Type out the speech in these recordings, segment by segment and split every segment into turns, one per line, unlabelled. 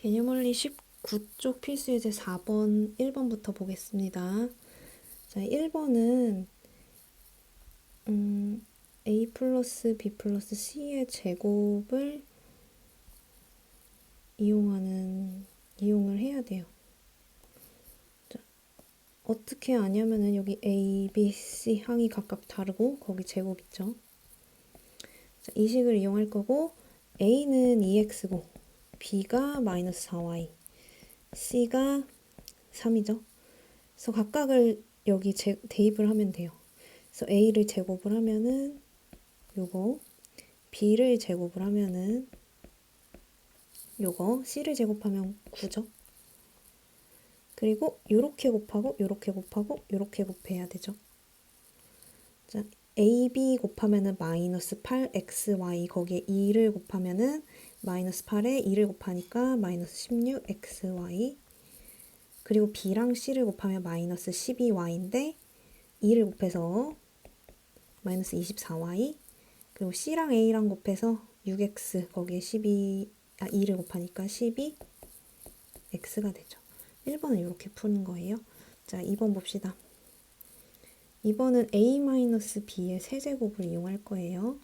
개념원리 19쪽 필수 예제 4번, 1번부터 보겠습니다. 자, 1번은 음, a 플러스 b 플러스 c의 제곱을 이용하는 이용을 해야 돼요. 자, 어떻게 아냐면은 여기 a, b, c 항이 각각 다르고 거기 제곱 있죠. 자, 이 식을 이용할 거고 a는 2x고 b가 마이너스 4y, c가 3이죠. 그래서 각각을 여기 제, 대입을 하면 돼요. 그래서 a를 제곱을 하면은 요거 b를 제곱을 하면은 요거 c를 제곱하면 9죠. 그리고 요렇게 곱하고 요렇게 곱하고 요렇게 곱해야 되죠. 자, ab 곱하면은 마이너스 8xy 거기에 2를 곱하면은 마이너스 8에 2를 곱하니까 마이너스 16xy 그리고 b랑 c를 곱하면 마이너스 12y인데 2를 곱해서 마이너스 24y 그리고 c랑 a랑 곱해서 6x 거기에 12, 아 2를 곱하니까 12x가 되죠. 1번은 이렇게 푸는 거예요. 자 2번 봅시다. 2번은 a-b의 세제곱을 이용할 거예요.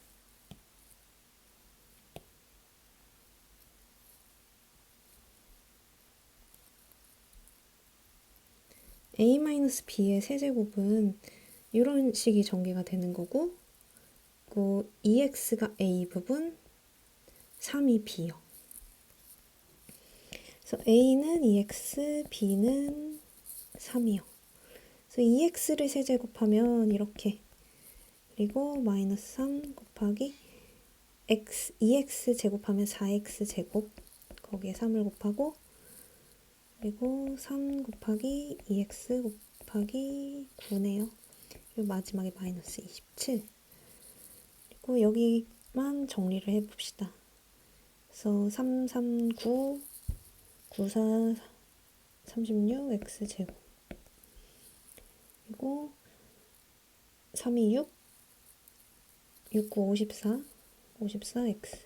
A-b의 세제곱은 이런 식이 전개가 되는 거고 그 2x가 a 부분 3이 b요. 그래서 a는 2x, b는 3이요. 그래서 2x를 세제곱하면 이렇게 그리고 마이너스 3 곱하기 x 2x 제곱하면 4x 제곱 거기에 3을 곱하고 그리고 3 곱하기 2x 곱하기 9네요. 그리고 마지막에 마이너스 27 그리고 여기만 정리를 해봅시다. 그래서 3, 3, 9, 9, 4, 36, x 제곱 그리고 3, 2, 6, 6, 9, 54, 54x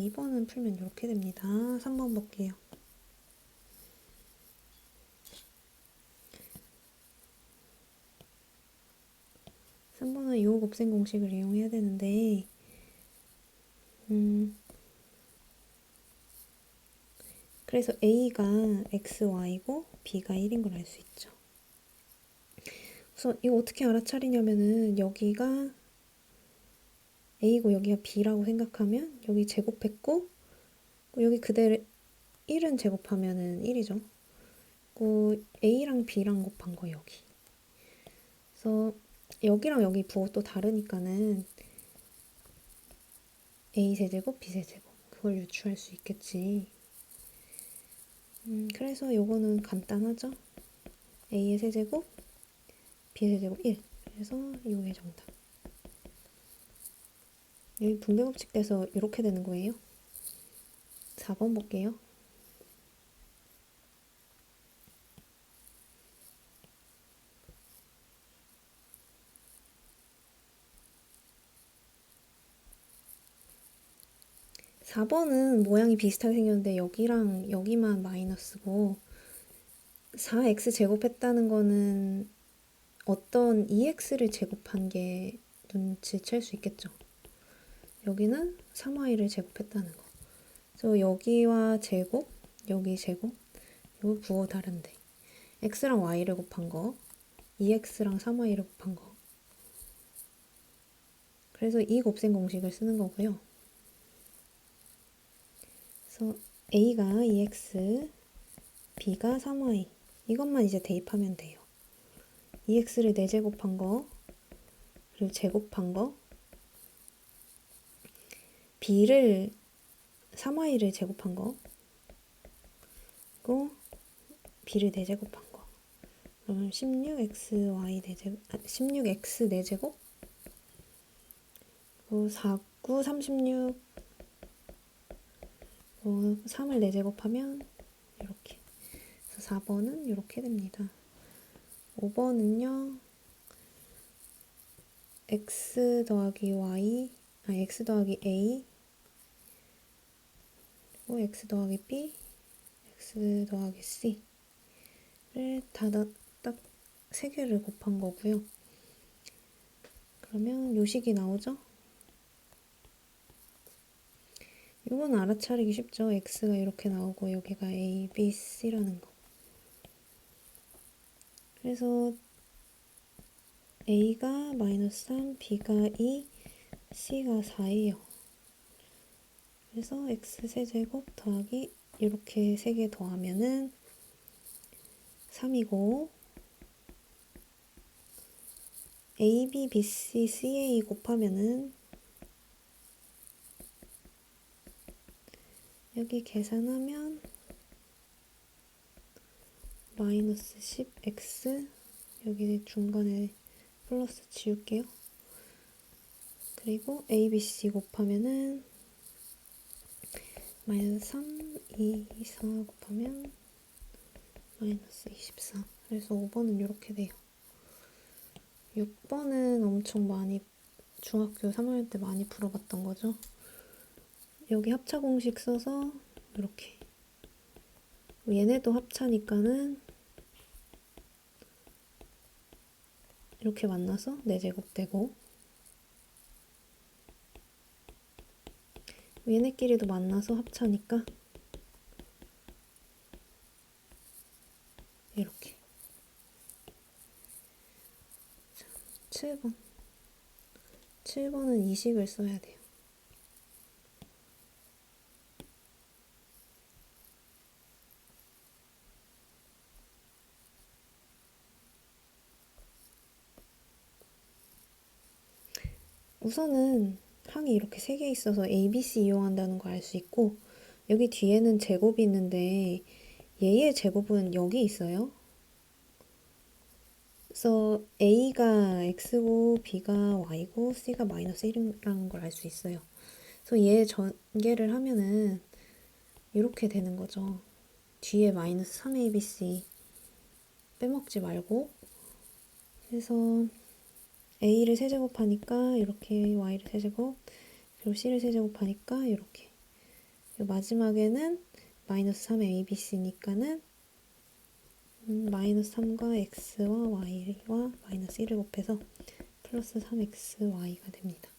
2번은 풀면 이렇게 됩니다. 3번 볼게요. 삼번은 요 곱셈 공식을 이용해야 되는데 음 그래서 A가 XY고 B가 1인 걸 알 수 있죠. 그래서 이거 어떻게 알아차리냐면은 여기가 A고 여기가 B라고 생각하면 여기 제곱했고 여기 그대로 1은 제곱하면은 1이죠. 그 A랑 B랑 곱한 거 여기. 그래서 여기랑 여기 부호 또 다르니까는 A 세제곱, B 세제곱 그걸 유추할 수 있겠지. 음, 그래서 요거는 간단하죠. A의 세제곱, B의 세제곱 1. 그래서 요게 정답. 여기 분배법칙 돼서 이렇게 되는 거예요. 4번 볼게요. 사 번은 모양이 비슷하게 생겼는데 여기랑 여기만 마이너스고 4x 제곱했다는 거는 어떤 2x를 제곱한 게 눈치챌 수 있겠죠. 여기는 3y를 제곱했다는 거. 그래서 여기와 제곱, 여기 제곱, 이거 부호 다른데. x랑 y를 곱한 거, 2x랑 3y를 곱한 거. 그래서 이 곱셈 공식을 쓰는 거고요. 그래서 a가 2x, b가 3y. 이것만 이제 대입하면 돼요. 2x를 4제곱한 거, 그리고 제곱한 거, b를 3y를 제곱한 거, 그리고 b를 4제곱한 거. 그러면 16xy 4제곱, 아, 16x 4제곱, 그리고 4, 9, 36, 어, 3을 4제곱하면 이렇게. 그래서 4번은 이렇게 됩니다. 5번은요. x 더하기 y 아, x 더하기 a 그리고 x 더하기 b, x 더하기 c를 다딱 세 개를 곱한 거고요. 그러면 요식이 나오죠? 이건 알아차리기 쉽죠? x가 이렇게 나오고 여기가 a, b, c라는 거. 그래서 a가 마이너스 3, b가 2, c가 4예요. 그래서 x 세제곱 더하기 이렇게 세개 더하면은 3이고 a, b, b, c, c, a 곱하면은 여기 계산하면 마이너스 10x 여기 중간에 플러스 지울게요. 그리고 a, b, c 곱하면은 마이너스 3, 2, 4 곱하면 마이너스 24 그래서 5번은 이렇게 돼요. 6번은 엄청 많이 중학교 3학년 때 많이 풀어봤던 거죠. 여기 합차 공식 써서 이렇게 얘네도 합차니까는 이렇게 만나서 4제곱 되고 얘네끼리도 만나서 합차니까. 이렇게. 자, 7번. 7번은 이식을 써야 돼요. 우선은 항이 이렇게 세 개 있어서 ABC 이용한다는 거 알 수 있고 여기 뒤에는 제곱이 있는데 얘의 제곱은 여기 있어요. 그래서 A가 X고 B가 Y고 C가 마이너스 1이라는 걸 알 수 있어요. 그래서 얘 전개를 하면은 이렇게 되는 거죠. 뒤에 마이너스 3ABC 빼먹지 말고 그래서 a를 세제곱하니까 이렇게 y를 세제곱 그리고 c를 세제곱하니까 이렇게 그리고 마지막에는 마이너스 3의 abc니까는 음, 마이너스 3과 x와 y와 마이너스 1을 곱해서 플러스 3xy가 됩니다.